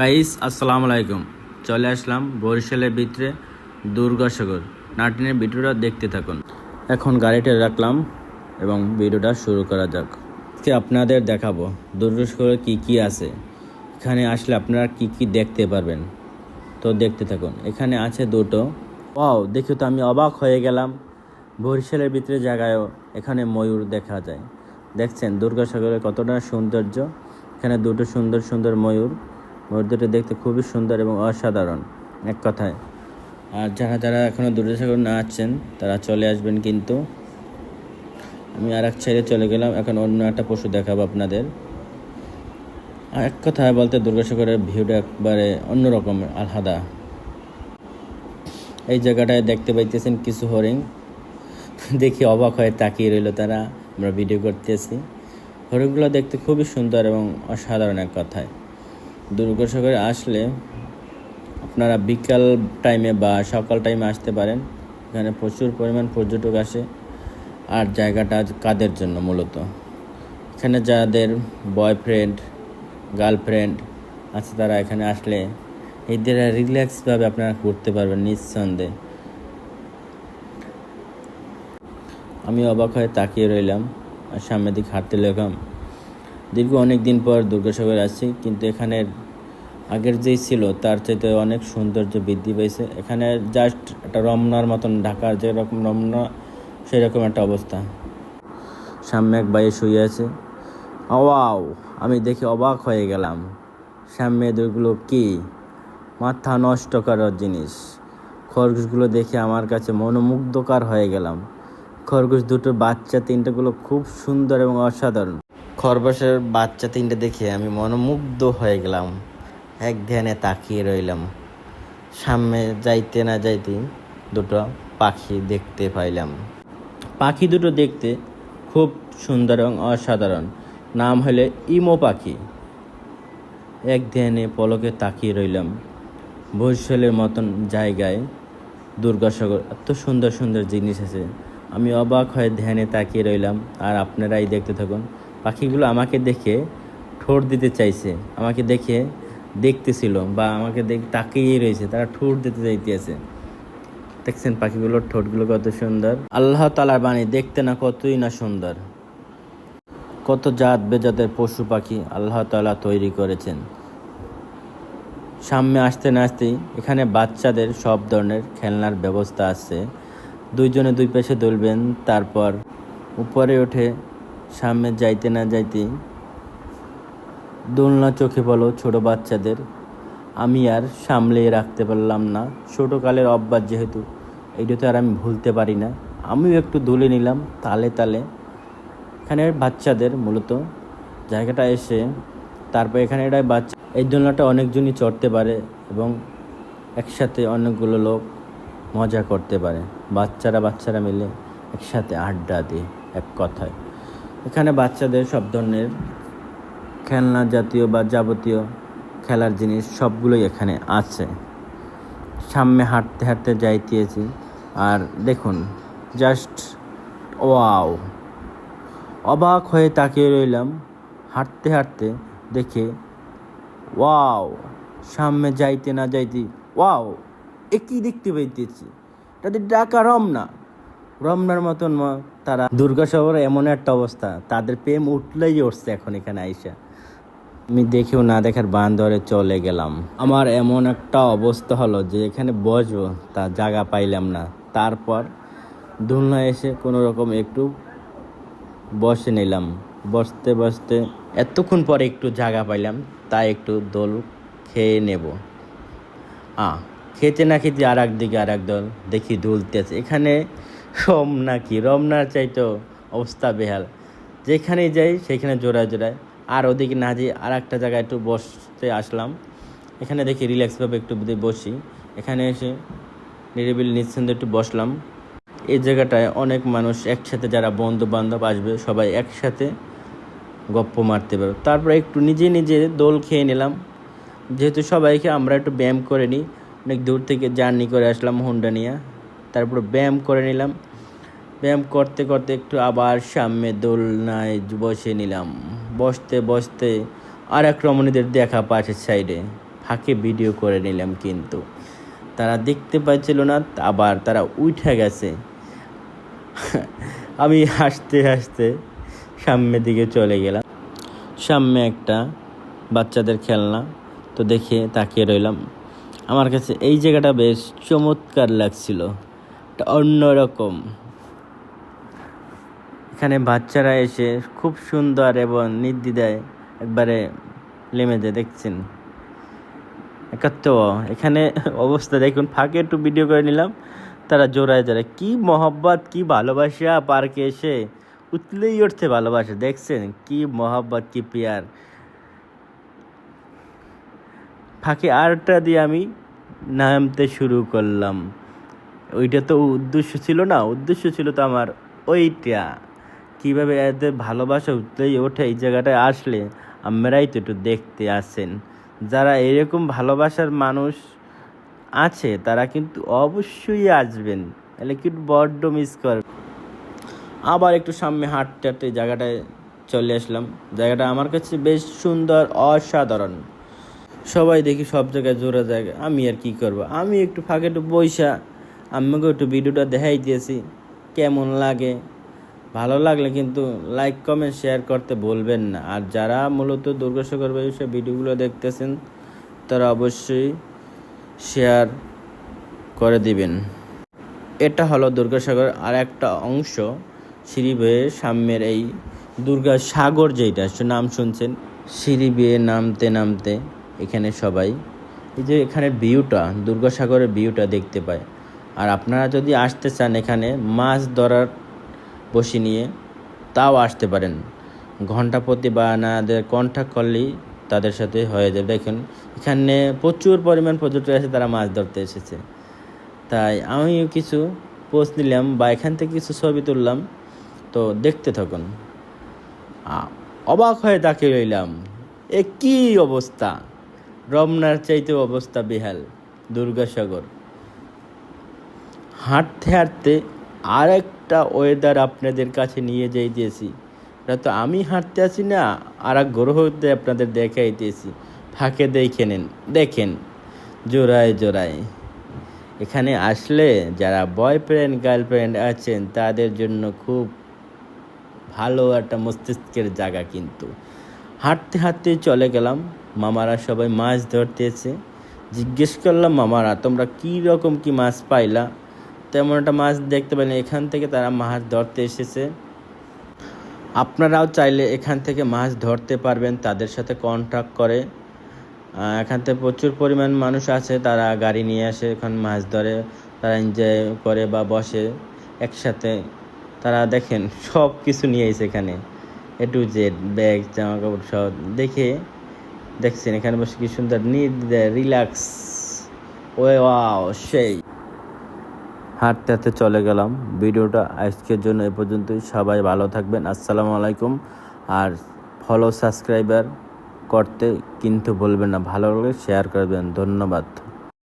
Guys, আসসালামু আলাইকুম। চলে আসলাম বরিশালের ভিতরে দুর্গাসাগর। নাটিনের ভিডিওটা দেখতে থাকুন। এখন গাড়িটা রাখলাম এবং ভিডিওটা শুরু করা যাক। আজকে আপনাদের দেখাবো দুর্গাসাগরে কি কি আছে। এখানে আসলে আপনারা কি কি দেখতে পারবেন। তো দেখতে থাকুন। এখানে আছে দুটো। ওয়াও, দেখে তো আমি অবাক হয়ে গেলাম। বরিশালের ভিতরে জায়গায়ও এখানে ময়ূর দেখা যায়। দেখছেন, দুর্গাসাগরের কতটা সৌন্দর্য। এখানে দুটো সুন্দর সুন্দর ময়ূর। ময়ূর দুটো দেখতে খুবই সুন্দর এবং অসাধারণ। এক কথায়। আর যারা যারা এখনও দুর্গাসাগর না আসছেন তারা চলে আসবেন কিন্তু। আমি আর এক ছেড়ে চলে গেলাম, এখন অন্য একটা পশু দেখাবো আপনাদের। আর এক কথায় বলতে, দুর্গাসাগরের ভিউটা একবারে অন্যরকম, আলাদা। এই জায়গাটায় দেখতে পাইতেছেন কিছু হরিণ। দেখি অবাক হয়ে তাকিয়ে রইল তারা। আমরা ভিডিও করতেছি। হরিণগুলো দেখতে খুবই সুন্দর এবং অসাধারণ এক কথায়। দুর্গাসাগরে আসলে আপনারা বিকাল টাইমে বা সকাল টাইমে আসতে পারেন। এখানে প্রচুর পরিমাণ পর্যটক আসে। আর জায়গাটা কাদের জন্য মূলত? এখানে যাদের বয়ফ্রেন্ড গার্লফ্রেন্ড আছে, তারা এখানে আসলে এদের রিল্যাক্সভাবে আপনারা করতে পারবেন নিঃসন্দেহে। আমি অবাক হয়ে তাকিয়ে রইলাম, আর সামনের দিকে হাঁটতে লাগলাম। দীর্ঘ অনেক দিন পর দুর্গাসাগর আসছি, কিন্তু এখানে আগের যেই ছিল, তার চাইতে অনেক সৌন্দর্য বৃদ্ধি পেয়েছে। এখানে জাস্ট একটা রমনার মতন ঢাকার যেরকম রমনা, সেরকম একটা অবস্থা। সামনে এক বাইয়ে শুয়ে আছে। ওয়াও, আমি দেখে অবাক হয়ে গেলাম। সামনে এদেরগুলো কি? মাথা নষ্ট করার জিনিস। খরগোশগুলো দেখে আমার কাছে মনোমুগ্ধকর হয়ে গেলাম। খরগোশ দুটো বাচ্চা, তিনটেগুলো খুব সুন্দর এবং অসাধারণ। খরগোশের বাচ্চা তিনটে দেখে আমি মনোমুগ্ধ হয়ে গেলাম। এক ধ্যানে তাকিয়ে রইলাম। সামনে যাইতে না যাইতে দুটো পাখি দেখতে পাইলাম। পাখি দুটো দেখতে খুব সুন্দর এবং অসাধারণ। নাম হলে ইমো পাখি। এক ধ্যানে পলকে তাকিয়ে রইলাম। বরিশালের মতন জায়গায় দুর্গাসাগর এত সুন্দর সুন্দর জিনিস আছে। আমি অবাক হয়ে ধ্যানে তাকিয়ে রইলাম। আর আপনারাই দেখতে থাকুন। পাখিগুলো আমাকে দেখে ঠোঁট দিতে চাইছে। আমাকে দেখে দেখতেছিল বা আমাকে দেখ তাকিয়ে রয়েছে, তারা ঠোঁট দিতে চাইতেছে। দেখছেন পাখিগুলোর ঠোঁটগুলো কত সুন্দর। আল্লাহ তালার বাণী, দেখতে না কতই না সুন্দর। কত জাত বেজাতের পশু পাখি আল্লাহ তালা তৈরি করেছেন। সামনে আসতে না আসতেই এখানে বাচ্চাদের সব ধরনের খেলনার ব্যবস্থা আছে। দুইজনে দুই পাশে দুলবেন, তারপর উপরে উঠে সামনে যাইতে না যাইতেই দোলনা চোখে পড়ল ছোট বাচ্চাদের। আমি আর সামলে রাখতে পারলাম না। ছোটোকালের অভ্যাস যেহেতু, এইটা তো আর আমি ভুলতে পারি না। আমিও একটু দুলে নিলাম তালে তালে। এখানের বাচ্চাদের মূলত জায়গাটা এসে, তারপর এখানে এটা বাচ্চা। এই দোলনাটা অনেকজনই চড়তে পারে এবং একসাথে অনেকগুলো লোক মজা করতে পারে। বাচ্চারা বাচ্চারা মিলে একসাথে আড্ডা দিয়ে এক কথায়। এখানে বাচ্চাদের সব ধরনের খেলনা জাতীয় বা যাবতীয় খেলার জিনিস সবগুলোই এখানে আছে। সামনে হাঁটতে হাঁটতে যাইতেছি। আর দেখুন জাস্ট ওয়াও অবাক হয়ে তাকিয়ে রইলাম। হাঁটতে হাঁটতে দেখে ওয়াও সামনে যাইতে না যাইতে ওয়াও এ কি দেখতে পাইতেছি। তাদের ডাকা রমনা রমনার মতন তারা দুর্গাসাগরে এমন একটা অবস্থা। তাদের প্রেম উঠলেই উঠছে এখন এখানে আইসা। আমি দেখেও না দেখার বান ধরে চলে গেলাম। আমার এমন একটা অবস্থা হলো যে এখানে বসবো, তা জায়গা পাইলাম না। তারপর দোলনা এসে কোনো রকম একটু বসে নিলাম। বসতে বসতে এতক্ষণ পরে একটু জায়গা পাইলাম, তাই একটু দোল খেয়ে নেব। আ, খেতে না খেতে আর একদিকে আর এক দল দেখি দুলতেছে। এখানে রম নাকি? রমনার চাইতো অবস্থা বেহাল। যেখানেই যাই, সেখানে জোড়ায় জোড়ায়। আর ওদিকে না যেয়ে আর একটা জায়গায় একটু বসতে আসলাম। এখানে দেখি রিল্যাক্সভাবে একটু বসি। এখানে এসে নিরিবিলি নিশ্চিন্ত একটু বসলাম। এই জায়গাটায় অনেক মানুষ একসাথে যারা বন্ধু বান্ধব আসবে, সবাই একসাথে গপ্প মারতে পারবে। তারপরে একটু নিজে নিজে দোল খেয়ে নিলাম। যেহেতু সবাইকে আমরা একটু ব্যায়াম করে নিই, অনেক দূর থেকে জার্নি করে আসলাম হোন্ডা নিয়ে তারপর ব্যায়াম করে নিলাম। ব্যায়াম করতে করতে একটু আবার সামনে দোলনায় বসে নিলাম। বসতে বসতে আর এক রমণীদের দেখা পাশের সাইডে। ফাঁকে ভিডিও করে নিলাম কিন্তু। তারা দেখতে পাচ্ছিল না আবার তারা উঠে গেছে। আমি হাসতে হাসতে সামনের দিকে চলে গেলাম। সামনে একটা বাচ্চাদের খেলনা। তো দেখে তাকিয়ে রইলাম। আমার কাছে এই জায়গাটা বেশ চমৎকার লাগছিল। একটা অন্যরকম এখানে বাচ্চারা এসে খুব সুন্দর এবং নির্দ্বিধায় একবারে যায় দেখছেন। একাত্ত এখানে অবস্থা দেখুন, ফাঁকে একটু ভিডিও করে নিলাম। তারা জোড়ায় জোড়ায় কি মহব্বত, কি ভালোবাসা পার্কে এসে উতলেই উঠছে ভালোবাসা, দেখছেন? কি মহব্বত, কি পেয়ার। ফাঁকে আরটা দিয়ে আমি নামতে শুরু করলাম। ওইটা তো উদ্দেশ্য ছিল না, উদ্দেশ্য ছিল তো আমার ওইটা। কীভাবে এদের ভালোবাসা উঠলেই ওঠে এই জায়গাটায় আসলে? আমরাই তো একটু দেখতে আসেন। যারা এরকম ভালোবাসার মানুষ আছে, তারা কিন্তু অবশ্যই আসবেন। তাহলে কিন্তু বড্ড মিস কর আবার একটু সামনে হাঁটতে হাঁটতে জায়গাটায় চলে আসলাম। জায়গাটা আমার কাছে বেশ সুন্দর, অসাধারণ। সবাই দেখি সব জায়গায় জোড়া জায়গা। আমি আর কি করব? আমি একটু ফাঁকে একটু বৈশা আম্মাকে একটু ভিডিওটা দেখাই দিয়েছি, কেমন লাগে? ভালো লাগলে কিন্তু লাইক কমেন্ট শেয়ার করতে বলবেন না। আর যারা মূলত দুর্গাসাগর বিষয়ে ভিডিওগুলো দেখতেছেন, তারা অবশ্যই শেয়ার করে দিবেন। এটা হলো দুর্গাসাগর আর একটা অংশ, সিঁড়ি বেয়ে সাম্যের এই দুর্গা সাগর যেটা নাম শুনছেন? সিঁড়ি বেয়ে নামতে নামতে এখানে সবাই, এই যে এখানে ভিউটা দুর্গাসাগরের ভিউটা দেখতে পায়। আর আপনারা যদি আসতে চান এখানে, মাছ ধরার বসি নিয়ে, তাও আসতে পারেন। ঘণ্টা প্রতি বা নাদের কন্ট্যাক্ট করলেই তাদের সাথে হয়ে যাবে। দেখুন, এখানে প্রচুর পরিমাণ পর্যটক আছে তারা মাছ ধরতে এসেছে। তাই আমিও কিছু পোস্ট নিলাম বা এখান থেকে কিছু ছবি তুললাম। তো দেখতে থাকুন। অবাক হয়ে তাকিয়ে রইলাম। এ কী অবস্থা? রমনার চাইতে অবস্থা বেহাল। দুর্গাসাগর। হাঁটতে হাঁটতে আর একটা ওয়েদার আপনাদের কাছে নিয়ে যাইতেছি। এটা তো আমি হাঁটতে আছি না আর এক গ্রহতে আপনাদের দেখাইতেছি। ফাঁকে দেখে নেন, দেখেন। জোড়ায় জোড়ায়। এখানে আসলে যারা বয়ফ্রেন্ড গার্লফ্রেন্ড আছেন, তাদের জন্য খুব ভালো একটা মস্তিষ্কের জায়গা কিন্তু। হাঁটতে হাঁটতে চলে গেলাম, মামারা সবাই মাছ ধরতে এসে জিজ্ঞেস করলাম, মামারা, তোমরা কী রকম কি মাছ পাইলা? তেমন একটা মাছ দেখতে পেলেন এখান থেকে তারা মাছ ধরতে এসেছে। আপনারাও চাইলে এখান থেকে মাছ ধরতে পারবেন, তাদের সাথে কন্ট্যাক্ট করে। এখান থেকে প্রচুর পরিমাণ মানুষ আছে, তারা গাড়ি নিয়ে আসে, এখন মাছ ধরে, তারা এনজয় করে বা বসে একসাথে। তারা দেখেন, সব কিছু নিয়ে এসে এখানে। এ টু জেড ব্যাগ জামা কাপড় সব দেখে দেখছেন। এখানে বসে কি সুন্দর নির্দ্বিধায় রিল্যাক্স ওয়ে ওয়াও সেই। হাঁটতে হাঁটতে চলে গেলাম। ভিডিওটা আজকের জন্য এ পর্যন্তই। সবাই ভালো থাকবেন। আসসালামু আলাইকুম। আর ফলো সাবস্ক্রাইবার করতে কিন্তু বলবেন না। ভালো লাগলে শেয়ার করবেন। ধন্যবাদ।